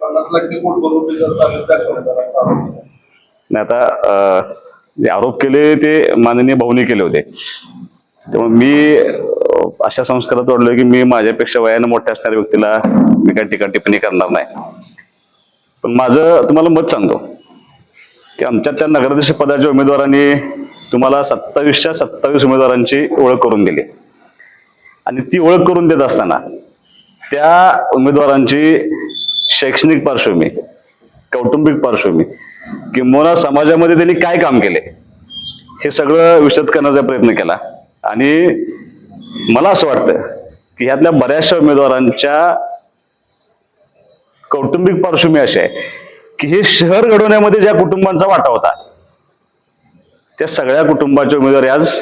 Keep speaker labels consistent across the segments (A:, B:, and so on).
A: पन्नास लाख ते कोट सामील दाखवण्यात आला असा आरोप आहे.
B: आता अं, जे आरोप केले ते माननीय भाऊनी केले होते. त्यामुळे मी अं, अशा संस्कारात वाढलोय की मी माझ्यापेक्षा वयानं मोठ्या असणाऱ्या व्यक्तीला मी काही टीका टिप्पणी करणार नाही. पण माझं तुम्हाला मत सांगतो की आमच्या त्या नगराध्यक्ष पदाच्या उमेदवारांनी तुम्हाला सत्तावीसच्या सत्तावीस उमेदवारांची ओळख करून दिली. आणि ती ओळख करून देत असताना त्या उमेदवारांची शैक्षणिक पार्श्वभूमी कौटुंबिक पार्श्वभूमी किंवा समाजामध्ये त्यांनी काय काम केले? हे सगळं विशद करण्याचा प्रयत्न केला. आणि मला असं वाटतं की ह्यातल्या बऱ्याचशा उमेदवारांच्या कौटुंबिक पार्श्वभूमी अशी आहे की हे शहर घडवण्यामध्ये ज्या कुटुंबांचा वाटा होता त्या सगळ्या कुटुंबाचे उमेदवार आज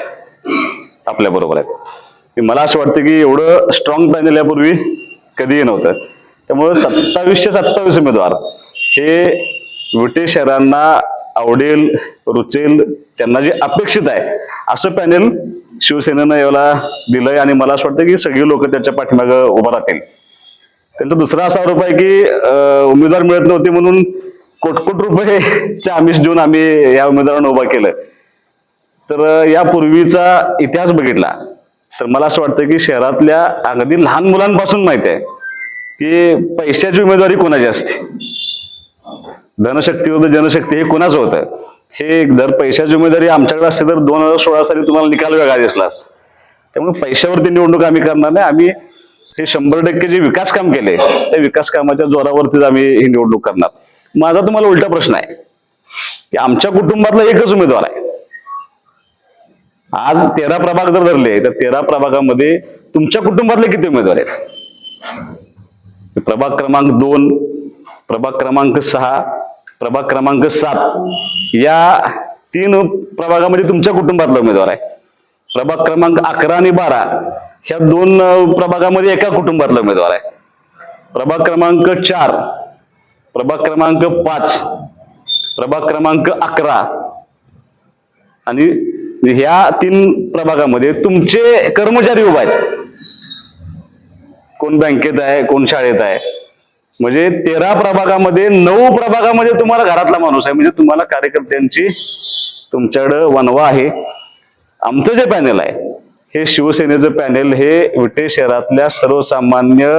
B: आपल्या बरोबर आहेत. मला असं वाटतं की एवढं स्ट्रॉंग प्लॅन दिल्यापूर्वी कधीही नव्हतं. त्यामुळे सत्तावीसशे सत्तावीस उमेदवार हे विटे शहरांना आवडेल रुचेल त्यांना जे अपेक्षित आहे. असं पॅनेल शिवसेनेनं याला दिलंय आणि मला असं वाटतं की सगळी लोक त्याच्या पाठीमागं उभा राहतील. त्यांचा दुसरा असा आरोप आहे की उमेदवार मिळत नव्हते म्हणून कोटकोट रुपये रुपयेचे आमिष देऊन आम्ही या उमेदवारांना उभा केलं. तर यापूर्वीचा इतिहास बघितला. तर मला असं वाटतं की शहरातल्या अगदी लहान मुलांपासून माहिती आहे. की पैशाची उमेदवारी कोणाची असते? धनशक्ती होतं जनशक्ती हे कोणाचं होतं? हे जर पैशाची उमेदवारी आमच्याकडे असते तर दोन हजार सोळा साली तुम्हाला निकाल वेगळा दिसला त्यामुळे पैशावरती निवडणूक आम्ही करणार नाही. आम्ही हे शंभर टक्के जे विकास काम केले त्या विकास कामाच्या जोरावरतीच आम्ही ही निवडणूक करणार. माझा तुम्हाला उलटा प्रश्न आहे की आमच्या कुटुंबातला एकच उमेदवार आहे. आज तेरा प्रभाग जर धरले तर तेरा प्रभागामध्ये तुमच्या कुटुंबातले किती उमेदवार आहेत? प्रभाग क्रमांक दोन प्रभाग क्रमांक सहा प्रभाग क्रमांक सात. या तीन प्रभागामध्ये तुमच्या कुटुंबातला उमेदवार आहे. प्रभाग क्रमांक अकरा आणि बारा ह्या दोन प्रभागामध्ये एका कुटुंबातला उमेदवार आहे. प्रभाग क्रमांक चार प्रभाग क्रमांक पाच प्रभाग क्रमांक अकरा आणि ह्या तीन प्रभागामध्ये तुमचे कर्मचारी उभा आहेत. कोण बँकेत आहे कोण शाळेत आहे. म्हणजे तेरा प्रभागामध्ये नऊ प्रभागामध्ये तुम्हाला घरातला माणूस आहे. म्हणजे तुम्हाला कार्यकर्त्यांची तुमच्याकडं वनवा आहे. आमचं जे पॅनेल आहे हे शिवसेनेचं पॅनेल हे विटे शहरातल्या सर्वसामान्य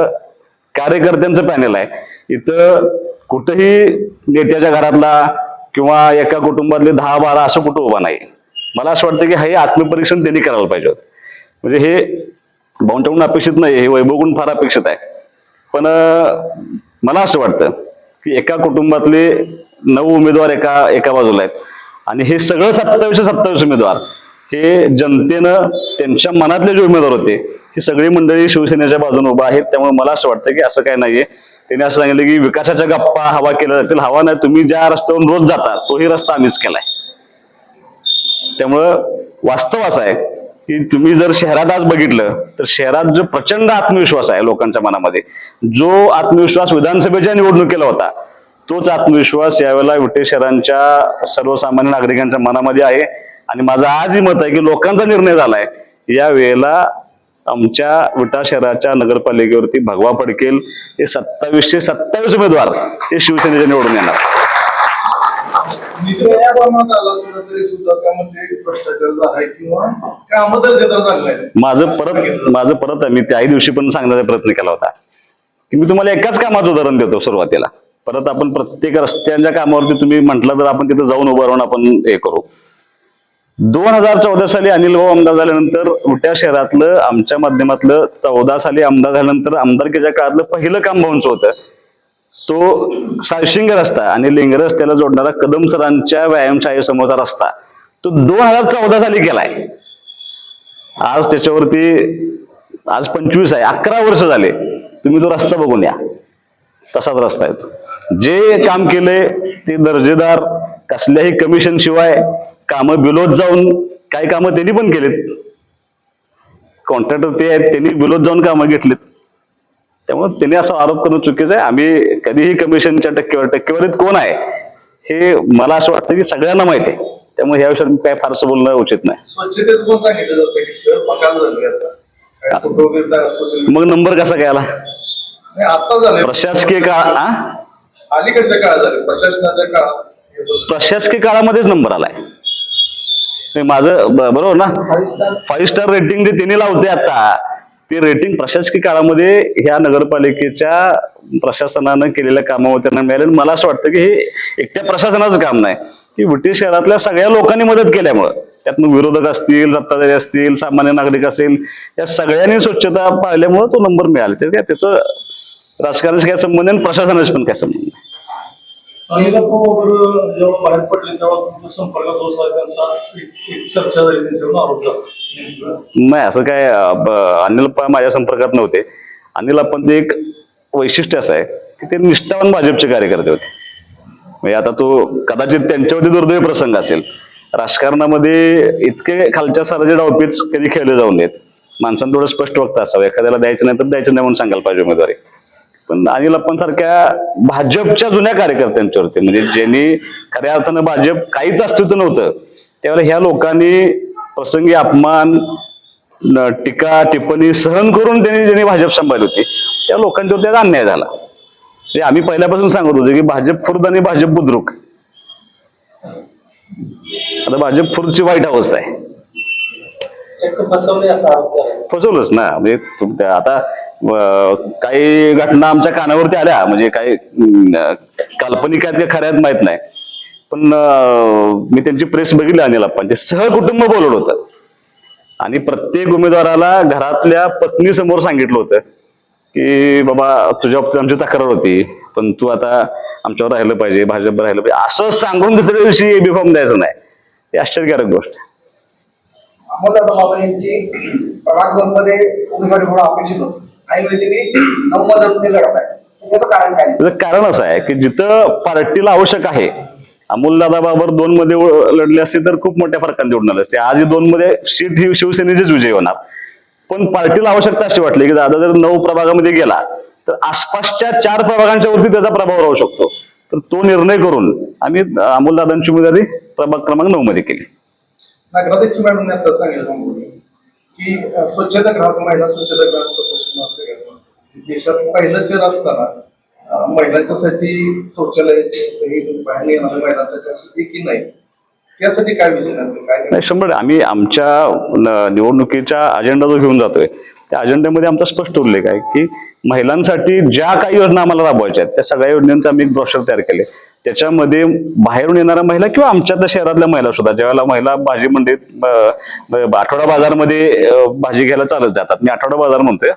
B: कार्यकर्त्यांचं पॅनेल आहे. इथं कुठंही नेत्याच्या घरातला किंवा एका कुटुंबातले दहा बारा असं कुठं उभा नाही. मला असं वाटतं की हे आत्मपरीक्षण त्यांनी करायला पाहिजे म्हणजे हे भाऊंच्याकडून अपेक्षित नाही हे वैभवकडून फार अपेक्षित आहे. पण मला असं वाटतं की एका कुटुंबातले नऊ उमेदवार एका एका बाजूला आहेत. आणि हे सगळं सत्तावीस सत्तावीस उमेदवार हे जनतेनं त्यांच्या मनातले जे उमेदवार होते ही सगळी मंडळी शिवसेनेच्या बाजूने उभा आहेत. त्यामुळे मला असं वाटतं की असं काय नाहीये. त्यांनी असं सांगितलं की विकासाच्या गप्पा हवा केल्या जातील. हवा नाही तुम्ही ज्या रस्त्यावरून रोज जाता तोही रस्ता आम्हीच केलाय. त्यामुळं वास्तव असं आहे की तुम्ही जर शहरात आज बघितलं तर शहरात जो प्रचंड आत्मविश्वास आहे लोकांच्या मनामध्ये जो आत्मविश्वास विधानसभेच्या निवडणुकीला होता तोच आत्मविश्वास यावेळेला विटे शहरांच्या सर्वसामान्य नागरिकांच्या मनामध्ये आहे. आणि माझं आजही मत आहे की लोकांचा निर्णय झालाय. या वेळेला आमच्या विटा शहराच्या नगरपालिकेवरती भगवा पडकेल हे सत्तावीसशे सत्तावीस उमेदवार हे शिवसेनेचे निवडून येणार.
A: निधी या प्रमाणात आला असला तरी सुद्धा त्यामध्ये भ्रष्टाचार झालाय किंवा कामं दर्जेदार झाले नाही
B: माझं परत माझं परत आहे. मी त्याही दिवशी पण सांगण्याचा प्रयत्न केला होता. की मी तुम्हाला एकाच कामाचं उदाहरण देतो सुरुवातीला. परत आपण प्रत्येक रस्त्यांच्या कामावरती तुम्ही म्हटलं तर आपण तिथे जाऊन उभं राहून आपण हे करू. दोन हजार चौदा साली अनिल भाऊ आमदार झाल्यानंतर उट्या शहरातलं आमच्या माध्यमातलं चौदा साली आमदार झाल्यानंतर आमदारकीच्या काळातलं पहिलं काम भाऊंचं होतं. तो सारशिंग रस्ता आणि लिंग रस्त्याला जोडणारा कदम सरांच्या व्यायामशाळेसमोरचा रस्ता तो दोन हजार चौदा साली केलाय. आज त्याच्यावरती आज पंचवीस आहे अकरा वर्ष झाले. तुम्ही तो रस्ता बघून या. तसाच रस्ता आहे तो. जे काम केले ते दर्जेदार कसल्याही कमिशन शिवाय कामं बिलोत जाऊन काही कामं त्यांनी पण केलेत. कॉन्ट्रॅक्टर ते आहेत त्यांनी बिलोत जाऊन कामं घेतलीत. त्यामुळे त्यांनी असा आरोप करणं चुकीचं आहे. आम्ही कधीही कमिशनच्या टक्केवारी टक्केवारीत कोण आहे हे मला असं वाटतं की सगळ्यांना माहिती आहे. त्यामुळे ह्या विषयावर मी काय फारसं बोलणं उचित नाही.
A: काय.
B: मग नंबर कसा
A: आता झाले.
B: प्रशासकीय काळ?
A: अलीकडच्या काळात प्रशासनाच्या काळात हे.
B: प्रशासकीय काळामध्येच नंबर आलाय. माझं बरोबर ना? Five star. रेटिंग जे त्यांनी लावते आता ते रेटिंग प्रशासकीय काळामध्ये ह्या नगरपालिकेच्या प्रशासनानं केलेल्या कामावर त्यांना मिळाले. आणि मला असं वाटतं की हे एकट्या प्रशासनाचं काम नाही. की ब्रिटिश शहरातल्या सगळ्या लोकांनी मदत केल्यामुळं. त्यातनं विरोधक असतील सत्ताधारी असतील सामान्य नागरिक असेल या सगळ्यांनी स्वच्छता पाळल्यामुळं तो नंबर मिळाला. ते काय त्याचं राजकारणाशी काय संबंध आणि प्रशासनाशी पण काय संबंध नाही.
C: जेव्हा बाहेर पडले तेव्हा चर्चा झाली त्यांच्यावर आरोप झाला.
B: नाही असं काय ब- अनिल अप्पा माझ्या संपर्कात नव्हते. अनिल अप्पांचं एक वैशिष्ट्य असं आहे की ते निष्ठावान भाजपचे कार्यकर्ते होते. म्हणजे आता तो कदाचित त्यांच्यावरती दुर्दैवी प्रसंग असेल. राजकारणामध्ये इतके खालच्या साराचे डावपीच कधी खेळले जाऊ नयेत. माणसांना थोडं स्पष्ट वक्ता असावं. एखाद्याला द्यायचं नाही तर द्यायचं नाही म्हणून सांगायला पाहिजे उमेदवारी. पण अनिल सारख्या भाजपच्या जुन्या कार्यकर्त्यांच्यावरती म्हणजे ज्यांनी खऱ्या अर्थानं भाजप काहीच अस्तित्व नव्हतं त्यावेळेला ह्या लोकांनी प्रसंगी अपमान टीका टिप्पणी सहन करून त्यांनी ज्यांनी भाजप सांभाळली होती. त्या लोकांच्यावर त्याचा अन्याय झाला. ते आम्ही पहिल्यापासून सांगत होतो की भाजप खुर्द आणि भाजप बुद्रुक. आता भाजप खुर्दची वाईट अवस्था आहे. फसवलंच ना. म्हणजे आता काही घटना आमच्या कानावरती आल्या. म्हणजे काही काल्पनिक आहेत का खऱ्यात माहीत नाही. पण मी त्यांची प्रेस बघितली अनिल अप्पांचे. सहकुटुंब बोलवलं होतं. आणि प्रत्येक उमेदवाराला घरातल्या पत्नी समोर सांगितलं होतं की बाबा तुझ्या बाबतीत आमची तक्रार होती पण तू आता आमच्यावर राहिलं पाहिजे भाजपवर राहिलं पाहिजे. असं सांगून दुसऱ्या दिवशी एबी फॉर्म द्यायचं नाही. हे आश्चर्यकारक गोष्ट.
D: कारण
B: असं आहे की जिथं पार्टीला आवश्यक आहे अमोल दादा बाबर दोन मध्ये लढले असते तर खूप मोठ्या फरकाने निवडून आले असते. आज दोन मध्ये सीट ही शिवसेनेचीच विजय होणार. पण पार्टीला आवश्यकता अशी वाटली की दादा जर नऊ प्रभागामध्ये गेला तर आसपासच्या चार प्रभागांच्या वरती त्याचा प्रभाव राहू शकतो. तर तो निर्णय करून आम्ही अमोल दादांची उमेदवारी प्रभाग क्रमांक नऊ मध्ये केली.
A: नगराध्यक्ष मॅडमने आता सांगितलं की स्वच्छता महिला स्वच्छता प्रश्न असेल देशात पहिलं शहर असताना महिलांच्यासाठी शौचालयाची बाहेर येणाऱ्या महिलांसाठी अशी की नाही? त्यासाठी काय
B: नाही शंभर आम्ही आमच्या निवडणुकीच्या अजेंडा जो घेऊन जातोय त्या अजेंड्यामध्ये आमचा स्पष्ट उल्लेख आहे की महिलांसाठी ज्या काही योजना आम्हाला राबवायच्या आहेत त्या सगळ्या योजनांचा आम्ही एक ब्रॉशर तयार केले. त्याच्यामध्ये बाहेरून येणाऱ्या महिला किंवा आमच्या त्या शहरातल्या महिला सुद्धा ज्यावेळेला महिला भाजी मंडईत आठवडा बाजारमध्ये भाजी घ्यायला चालत जातात. मी आठवडा बाजार म्हणतोय.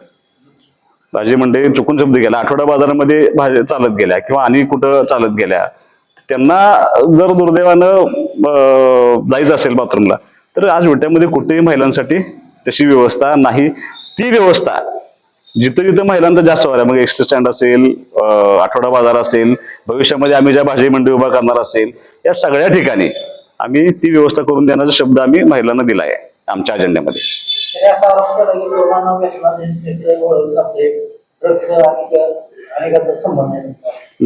B: भाजी मंडई चुकून शब्द गेला. आठवडा बाजारामध्ये भाज्या चालत गेल्या किंवा आणि कुठं चालत गेल्या. त्यांना जर दुर्दैवानं जायचं असेल बाथरूमला तर आज विट्यामध्ये कुठेही महिलांसाठी तशी व्यवस्था नाही. ती व्यवस्था जिथं जिथं महिलांचा जास्त वारा मग एक्स्ट्रा स्टँड असेल आठवडा बाजार असेल भविष्यामध्ये आम्ही ज्या भाजी मंडई उभा करणार असेल या सगळ्या ठिकाणी आम्ही ती व्यवस्था करून देण्याचा शब्द आम्ही महिलांना दिला आहे. आमच्या अजेंड्यामध्ये.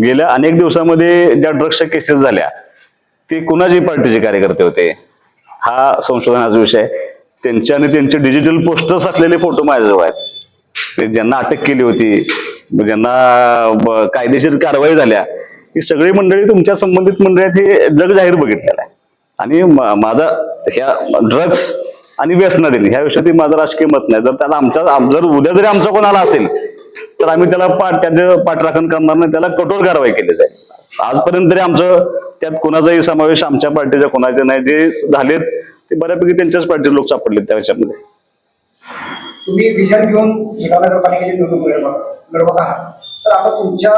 B: गेल्या अनेक दिवसामध्ये ज्या ड्रग्सच्या केसेस झाल्या ते कुणाची पार्टीचे कार्यकर्ते होते? हा संशोधनाचा विषय आहे. त्यांचे आणि त्यांचे डिजिटल पोस्टर्स असलेले फोटो माझ्याजवळ आहेत. ते ज्यांना अटक केली होती ज्यांना कायदेशीर कारवाई झाल्या ही सगळी मंडळी तुमच्या संबंधित मंडळी आहेत हे जग जाहीर बघितलेलं आहे. आणि माझा ह्या ड्रग्स आणि व्यसनाधीन ह्या विषयात माझं राजकीय मत नाही. जर त्याला आमच्या आम- जर उद्या जरी आमचा कोणाला असेल तर आम्ही त्याला पाठ त्याचं पाठराखण करणार नाही. त्याला कठोर कारवाई केली जाईल. आजपर्यंत तरी आमचं त्यात कोणाचाही समावेश आमच्या पार्टीच्या कोणाचे नाही. जे झालेत ते बऱ्यापैकी त्यांच्याच पार्टीचे लोक सापडलेत त्याच्यामध्ये
D: तुम्ही विजन घेऊन निवडणूक लढवत आहात तर आता तुमच्या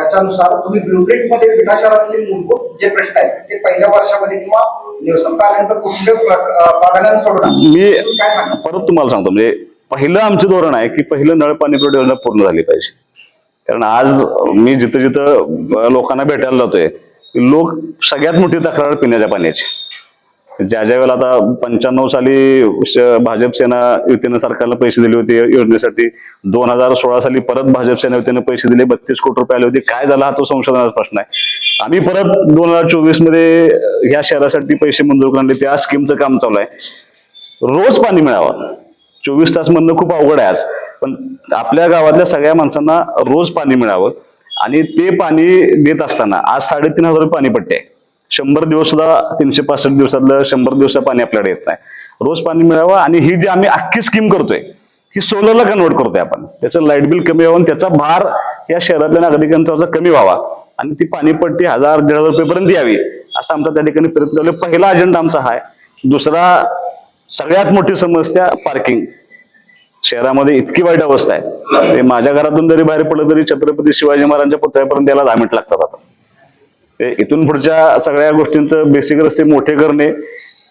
D: याच्यानुसार तुम्ही ब्लूप्रिंटमध्ये विटा शहरातले मूलभूत जे प्रश्न आहेत ते पहिल्या वर्षामध्ये किंवा निवसंत आल्यानंतर कुठले प्राधान्याने सोडणार
B: मी
D: तुम्ही काय सांगा
B: परत तुम्हाला सांगतो म्हणजे पहिलं आमचं धोरण आहे की पहिलं नळ पाणी पुरवठा योजना पूर्ण झाली पाहिजे. कारण आज मी जिथं जिथं लोकांना भेटायला जातोय लोक सगळ्यात मोठी तक्रार पिण्याच्या पाण्याची. ज्या ज्या वेळेला आता पंच्याण्णव साली श- भाजप सेना युतीनं सरकारला पैसे दिले होते योजनेसाठी दोन हजार सोळा साली परत भाजप सेना युतीनं पैसे दिले बत्तीस कोटी रुपये आले होते. काय झाला हा तो संशोधनाचा प्रश्न आहे. आम्ही परत दोन हजार चोवीसमध्ये ह्या शहरासाठी पैसे मंजूर करणले त्या स्कीमचं काम चालू आहे. रोज पाणी मिळावं. चोवीस तास म्हणणं खूप अवघड आहे आज. पण आपल्या गावातल्या सगळ्या माणसांना रोज पाणी मिळावं आणि ते पाणी देत असताना आज साडेतीन हजार रुपये पाणीपट्टी आहे. शंभर दिवस सुद्धा तीनशे पासष्ट दिवसातलं शंभर दिवसा पाणी आपल्याकडे येत नाही. रोज पाणी मिळावं आणि ही जी आम्ही अख्खी स्कीम करतोय ही सोलरला कन्वर्ट करतोय आपण. त्याचं लाइट बिल कमी व्हावं आणि त्याचा भार या शहरातल्या नागरिकांचा कमी व्हावा. आणि ती पाणीपट्टी हजार दीड हजार रुपयेपर्यंत यावी असा आमचा त्या ठिकाणी प्रयत्न चालू पहिला अजेंडा आमचा हा आहे. दुसरा सगळ्यात मोठी समस्या पार्किंग शहरामध्ये इतकी वाईट अवस्था आहे. ते माझ्या घरातून जरी बाहेर पडलं तरी छत्रपती शिवाजी महाराजांच्या पुतळ्यापर्यंत याला दहा मिनिट लागतात आता. इथून पुढच्या सगळ्या गोष्टींचं बेसिक रस्ते मोठे करणे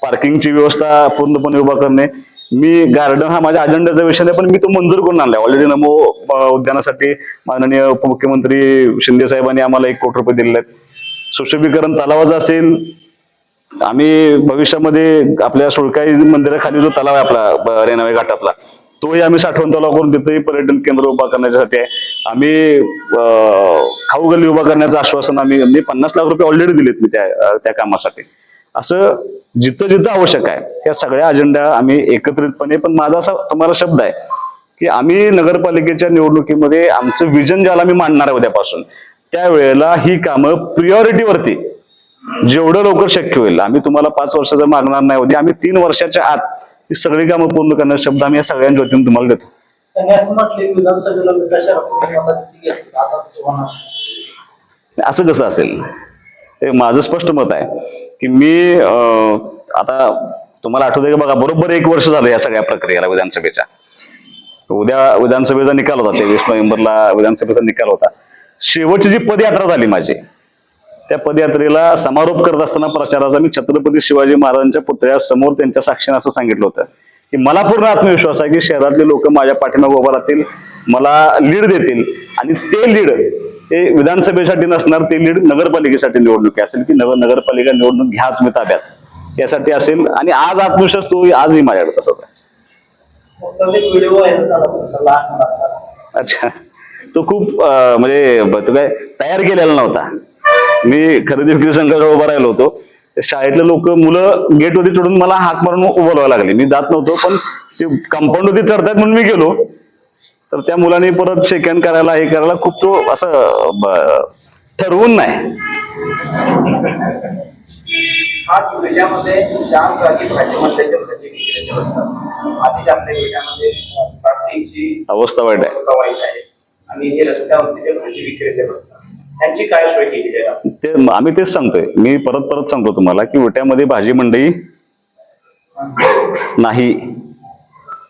B: पार्किंगची व्यवस्था पूर्णपणे उभा करणे. मी गार्डन हा माझ्या अजेंड्याचा विषय नाही पण मी तो मंजूर करून आणलाय. ऑलरेडी नमो उद्यानासाठी माननीय उपमुख्यमंत्री शिंदे साहेबांनी आम्हाला एक कोटी रुपये दिलेले आहेत. सुशोभीकरण तलावाचं असेल आम्ही भविष्यामध्ये आपल्या सुळकाई मंदिराखाली जो तलाव आहे आपला ब- रेणावे घाटातला तोही आम्ही साठवण तलाव करून तिथेही पर्यटन केंद्र उभा करण्यासाठी आहे. आम्ही खाऊ गल्ली उभा करण्याचं आश्वासन आम्ही मी पन्नास लाख रुपये ऑलरेडी दिलेत मी त्या त्या कामासाठी. असं जिथं जिथं आवश्यक आहे या सगळ्या अजेंडा आम्ही एकत्रितपणे पण माझा असा तुम्हाला शब्द आहे की आम्ही नगरपालिकेच्या निवडणुकीमध्ये आमचं विजन ज्याला मी मांडणार आहे उद्यापासून त्यावेळेला ही कामं प्रियॉरिटीवरती जेवढं लवकर शक्य होईल आम्ही तुम्हाला पाच वर्षाचं मागणार नाही होती आम्ही तीन वर्षाच्या आत ही सगळी कामं पूर्ण करण्याचा शब्द आम्ही या सगळ्यांच्या वतीने तुम्हाला देतो.
C: असं
B: कसं असेल? हे माझं स्पष्ट मत आहे की मी आता तुम्हाला आठवतंय की बघा बरोबर एक वर्ष झालं या सगळ्या प्रक्रियेला विधानसभेच्या. उद्या विधानसभेचा निकाल होता तेवीस नोव्हेंबरला विधानसभेचा निकाल होता. शेवटची जी पदयात्रा झाली माझी त्या पदयात्रेला समारोप करत असताना प्रचाराचा मी छत्रपती शिवाजी महाराजांच्या पुतळ्यासमोर त्यांच्या साक्षीने असं सांगितलं होतं. की मला पूर्ण आत्मविश्वास आहे की शहरातले लोक माझ्या पाठीमागे उभा राहतील मला लीड देतील आणि ते लीड हे विधानसभेसाठी नसणार ते लीड नगरपालिकेसाठी निवडणुकी असेल की नगर नगरपालिका निवडणूक घ्या तुम्ही ताब्यात. यासाठी असेल आणि आज आत्मविश्वास तो आजही माझ्याकडे तसाच आहे. अच्छा. तो खूप म्हणजे तो काय तयार केलेला नव्हता. मी खरेदी विक्री संघाजवळ उभा राहिलो होतो. शाळेतले लोक मुलं गेट वरती चढून मला हाक मारून उभं लागले. मी जात नव्हतो पण ते कंपाऊंड होती चढतात म्हणून मी गेलो. तर त्या मुलांनी परत शेकॅन करायला हे करायला खूप तो असं ठरवून नाही. अवस्था वाईट आहे. ते आम्ही तेच सांगतोय. मी परत परत सांगतो तुम्हाला की विट्यामध्ये भाजी मंडई नाही.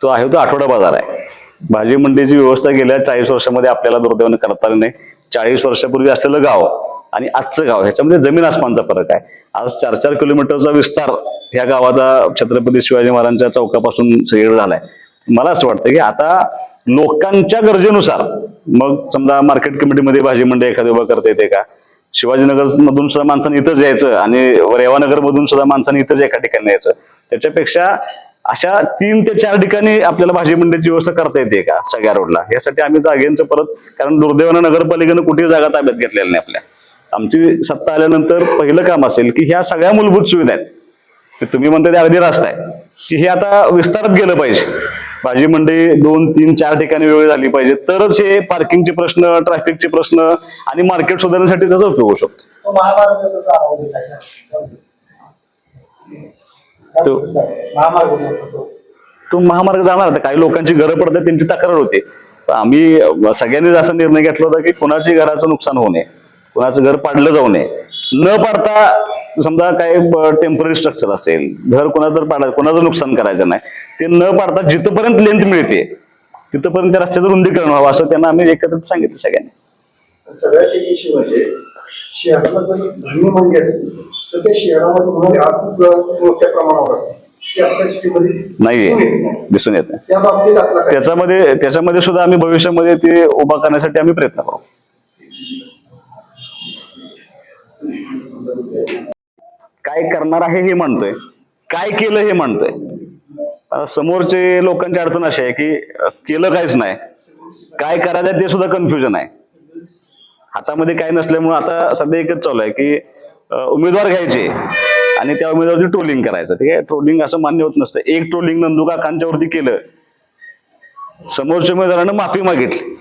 B: तो आहे तो आठवडा बाजार आहे. भाजी मंडईची व्यवस्था गेल्या चाळीस वर्षामध्ये आपल्याला दुर्दैवाने करता आली नाही. चाळीस वर्षापूर्वी असलेलं गाव आणि आजचं गाव ह्याच्यामध्ये जमीन आसमानचा फरक आहे. आज चार चार किलोमीटरचा विस्तार ह्या गावाचा छत्रपती शिवाजी महाराजांच्या चौकापासून सगळीकडे झालाय. मला असं वाटतं की आता लोकांच्या गरजेनुसार मग समजा मार्केट कमिटीमध्ये भाजी मंडई एखादी उभा करता येते का? शिवाजीनगर मधून सुद्धा माणसाने इथंच यायचं आणि रेवानगर मधून सुद्धा माणसाने इथंच एका ठिकाणी यायचं. त्याच्यापेक्षा अशा तीन ते चार ठिकाणी आपल्याला भाजी मंडईची व्यवस्था करता येते का सगळ्या रोडला? यासाठी आम्ही जागेंचं परत कारण दुर्दैवानं नगरपालिकेनं कुठेही जागा ताब्यात घेतलेल्या नाही आपल्या. आमची सत्ता आल्यानंतर पहिलं काम असेल की ह्या सगळ्या मूलभूत सुविधा आहेत. ते तुम्ही म्हणता ते अगदी रास्ता आहे. की हे आता विस्तारात गेलं पाहिजे. भाजी मंडई दोन तीन चार ठिकाणी वेगळी झाली पाहिजे. तरच हे पार्किंगचे प्रश्न ट्रॅफिकचे प्रश्न आणि मार्केट सुधारण्यासाठी त्याचा उपयोग होऊ शकतो.
C: तो
B: तो-
C: महामार्ग तो.
B: महामार्ग जाणार आता. काही लोकांची घरं पडते त्यांची तक्रार होते. आम्ही सगळ्यांनीच असा निर्णय घेतला होता की कोणाची घराचं नुकसान होऊ नये. कोणाचं घर पाडलं जाऊ नये. न पाडता समजा काय टेंपररी स्ट्रक्चर असेल घर कोणाचं तर पाडायचं कोणाचं नुकसान करायचं नाही ते न पाडता जिथपर्यंत लेंथ मिळते तिथपर्यंत त्या रस्त्याचं रुंदीकरण व्हावं असं त्यांना आम्ही एकत्रित सांगितलं सगळ्यांनी.
E: सगळ्यात एक इश्यू म्हणजे तर त्या शहरामध्ये होणारी आर्थिक मोठ्या प्रमाणावर ते नाही.
B: दिसून येत नाही. त्याच्यामध्ये त्याच्यामध्ये सुद्धा आम्ही भविष्यामध्ये ते उभा करण्यासाठी आम्ही प्रयत्न करू. काय करणार आहे हे म्हणतोय. काय केलं हे म्हणतोय. समोरचे लोकांची अडचण अशी आहे की केलं काहीच नाही. काय करायचं ते सुद्धा कन्फ्युजन आहे. हातामध्ये काय नसल्यामुळे आता सध्या एकच चालू आहे की उमेदवार घ्यायचे. आणि त्या उमेदवारची ट्रोलिंग करायचं. ठीक आहे? ट्रोलिंग असं मान्य होत नसतं. एक ट्रोलिंग नंदुका खानच्यावरती केलं. समोरच्या उमेदवारानं माफी मागितली.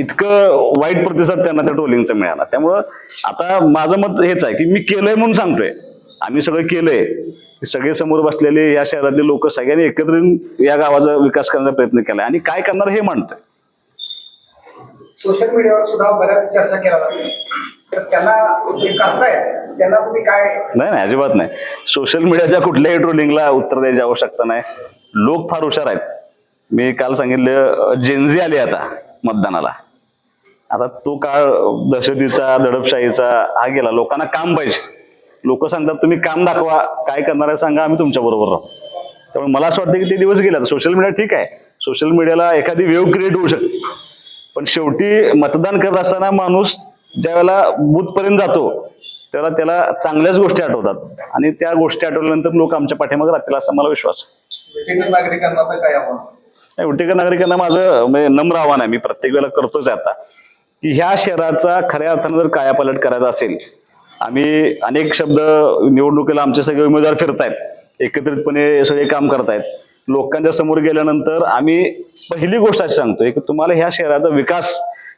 B: इतकं वाईट प्रतिसाद त्यांना त्या ट्रोलिंगचा मिळाला. त्यामुळं आता माझं मत हेच आहे की मी केलंय म्हणून सांगतोय. आम्ही सगळं केलंय. सगळे समोर बसलेले या शहरातले लोक सगळ्यांनी एकत्र येऊन या गावाचा विकास करण्याचा प्रयत्न केलाय. आणि काय करणार हे मांडतोय.
D: सोशल मीडियावर सुद्धा बऱ्याच चर्चा केल्या जाते तर त्यांना करतायत त्यांना तुम्ही काय
B: नाही नाही अजिबात नाही. सोशल मीडियाच्या कुठल्याही ट्रोलिंगला उत्तर द्यायची आवश्यकता नाही. लोक फार हुशार आहेत. मी काल सांगितलं जेनझी आली आता मतदानाला. आता तो काळ दहशतीचा दडपशाहीचा हा गेला. लोकांना काम पाहिजे. लोक सांगतात तुम्ही काम दाखवा. काय करणार आहे सांगा आम्ही तुमच्या बरोबर राहू. त्यामुळे मला असं वाटतं की ते दिवस गेले. सोशल मीडिया ठीक आहे. सोशल मीडियाला एखादी वेव क्रिएट होऊ शकते. पण शेवटी मतदान करत असताना माणूस ज्यावेळेला बूथ पर्यंत जातो त्याला त्याला चांगल्याच गोष्टी आठवतात. आणि त्या गोष्टी आठवल्यानंतर लोक आमच्या पाठीमागे राहतील असा मला विश्वास आहे.
A: विटेकर नागरिकांना काय आव्हान?
B: उटेकर नागरिकांना माझं म्हणजे नम्र आव्हान आहे. मी प्रत्येक वेळेला करतोच आहे आता. की ह्या शहराचा खऱ्या अर्थानं जर कायापालट करायचा असेल आम्ही अनेक शब्द निवडणुकीला आमचे सगळे उमेदवार फिरतायत. एकत्रितपणे सगळे काम करतायत. लोकांच्या समोर गेल्यानंतर आम्ही पहिली गोष्ट अशी सांगतोय की तुम्हाला ह्या शहराचा विकास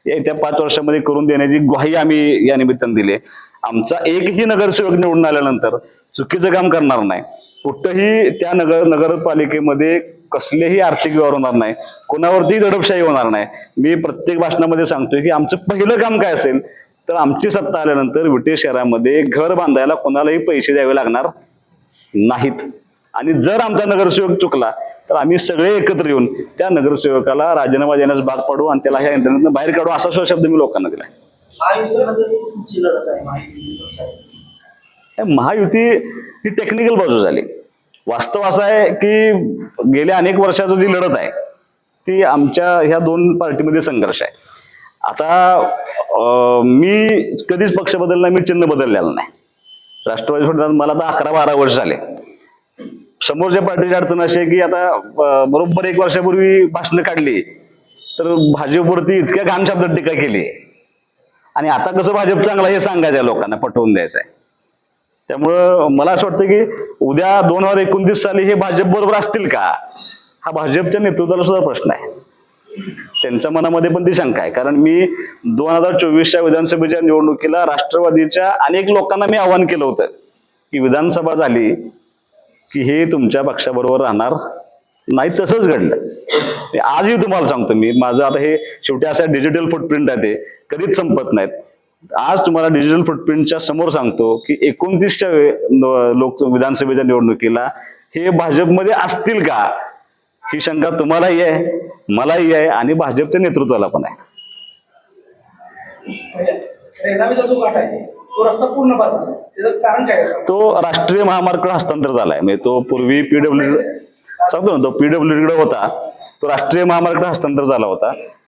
B: येत्या पाच वर्षामध्ये करून देण्याची ग्वाही आम्ही या निमित्तानं दिली आहे. आमचा एकही नगरसेवक निवडून आल्यानंतर चुकीचं काम करणार नाही. कुठंही त्या नगर नगरपालिकेमध्ये कसलेही आर्थिक व्यवहार होणार नाही. कोणावरती दडपशाही होणार नाही. मी प्रत्येक भाषणामध्ये सांगतोय की आमचं पहिलं काम काय असेल तर आमची सत्ता आल्यानंतर विटे शहरामध्ये घर बांधायला कोणालाही पैसे द्यावे लागणार नाहीत. आणि जर आमचा नगरसेवक चुकला तर आम्ही सगळे एकत्र येऊन त्या नगरसेवकाला राजीनामा देण्यास भाग पाडू आणि त्याला ह्या यंत्रणेतून बाहेर काढू असा सुद्धा शब्द मी लोकांना दिला महायुती ही टेक्निकल बाजू झाली. वास्तव असं आहे की गेल्या अनेक वर्षाचं जी लढत आहे ती आमच्या ह्या दोन पार्टीमध्ये संघर्ष आहे. आता मी कधीच पक्ष बदलला मी चिन्ह बदललेलं नाही. राष्ट्रवादी सोडून मला आता अकरा बारा वर्ष झाले. समोरच्या पार्टीची अडचण अशी आहे की आता बरोबर एक वर्षापूर्वी भाषणं काढली तर भाजपवरती इतक्या घाण शब्दात टीका केली. आणि आता कसं भाजप चांगला हे सांगायचं लोकांना पटवून द्यायचं आहे त्यामुळं मला असं वाटतं की उद्या दोन हजार एकोणतीस साली हे भाजप बरोबर असतील का? हा भाजपच्या नेतृत्वाला सुद्धा प्रश्न आहे. त्यांच्या मनामध्ये पण ती शंका आहे. कारण मी दोन हजार चोवीसच्या विधानसभेच्या निवडणुकीला राष्ट्रवादीच्या अनेक लोकांना मी आवाहन केलं होतं की विधानसभा झाली की हे तुमच्या पक्षाबरोबर राहणार नाही तसंच घडलं. आजही तुम्हाला सांगतो मी माझं आता हे शेवटी असं डिजिटल फुटप्रिंट आहे ते कधीच संपत नाहीत. आज तुम्हाला डिजिटल फुटप्रिंटच्या समोर सांगतो की एकोणतीसच्या लोक विधानसभेच्या निवडणुकीला हे भाजपमध्ये असतील का? ही शंका तुम्हालाही आहे मलाही आहे आणि भाजपच्या नेतृत्वाला पण
D: आहे तो रस्ता पूर्ण पास आहे त्याचं कारण काय आहे?
B: तो राष्ट्रीय महामार्ग हस्तांतर झालाय. म्हणजे तो पूर्वी पीडब्ल्यू सांगतो ना तो पीडब्ल्यू कडे होता. तो राष्ट्रीय महामार्ग हस्तांतर झाला होता.